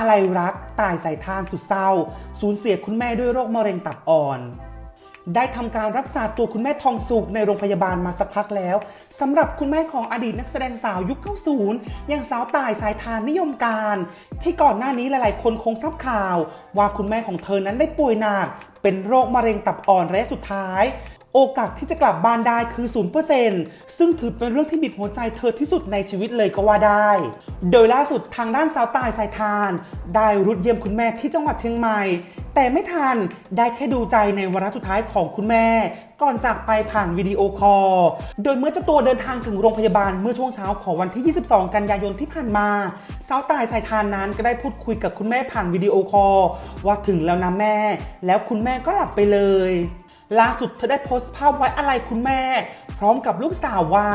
อาลัยรักตายสายทานสุดเศร้า สูญเสียคุณแม่ด้วยโรคมะเร็งตับอ่อน ได้ทำการรักษาตัวคุณแม่ทองสุกในโรงพยาบาลมาสักพักแล้วสำหรับคุณแม่ของอดีตนักแสดงสาวยุค 90 อย่างสาวตายสายทานนิยมการ ที่ก่อนหน้านี้หลายๆ คนคงทราบข่าว ว่าคุณแม่ของเธอนั้นได้ป่วยหนักเป็นโรคมะเร็งตับอ่อนระยะสุดท้าย โอกาสที่จะกลับบ้านได้คือ 0%ซึ่งถือเป็นเรื่องที่บีบหัวใจเธอที่สุดในชีวิตเลยก็ว่าได้ โดยล่าสุดทางด้านสาวตายสายทาน ได้รุดเยี่ยมคุณแม่ที่จังหวัดเชียงใหม่ แต่ไม่ทันได้แค่ดูใจในวาระสุดท้ายของคุณแม่ ก่อนจากไปผ่านวิดีโอคอล โดยเมื่อเจ้าตัวเดินทางถึงโรงพยาบาลเมื่อช่วงเช้าของวันที่ 22 กันยายนที่ผ่านมาสาวตายสายทานนั้นก็ได้พูดคุยกับคุณแม่ผ่านวิดีโอคอลว่าถึงแล้วนะแม่ แล้วคุณแม่ก็หลับไปเลย ล่าสุดเธอได้โพสต์ภาพไว้อะไรคุณแม่ พร้อมกับลูกสาวว่า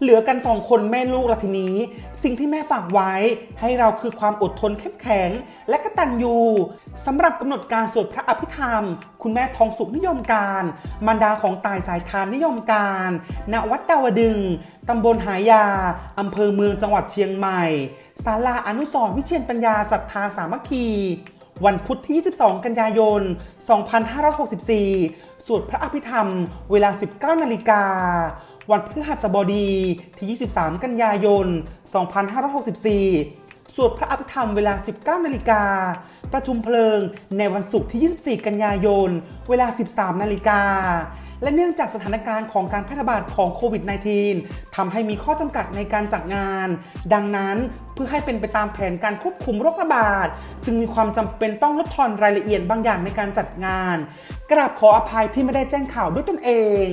เหลือกันสองคนแม่ลูกละทีนี้ สิ่งที่แม่ฝากไว้ ให้เราคือความอดทนเข้มแข็ง และกตัญญูสำหรับกำหนดการสวดพระอภิธรรม คุณแม่ทองสุขนิยมการ มารดาของตายสายทานนิยมการณวัดดาวดึงตำบลหายาอำเภอเมืองจังหวัดเชียงใหม่ศาลาอนุสรวิเชียนปัญญาศรัทธาสามัคคี วันพุธที่ 22 กันยายน 2564 สวดพระอภิธรรม เวลา 19 นาฬิกา วันพฤหัสบดีที่ 23 กันยายน 2564 สวดพระอภิธรรมเวลา 19 นาฬิกา ประชุมเพลิงในวันศุกร์ที่ 24 กันยายน เวลา 13 นาฬิกา และเนื่องจากสถานการณ์ของการแพร่ระบาดของโควิด -19 ทำให้มีข้อจำกัดในการจัดงาน ดังนั้นเพื่อให้เป็นไปตามแผนการควบคุมโรคระบาด จึงมีความจำเป็นต้องลดทอนรายละเอียดบางอย่างในการจัดงาน กราบขออภัยที่ไม่ได้แจ้งข่าวด้วยตนเอง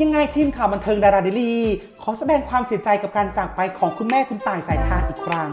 ยังไงทีมข่าวบันเทิงดาราเดลี่ขอแสดงความเสียใจกับการจากไปของคุณแม่คุณต่ายสายทานอีกครั้ง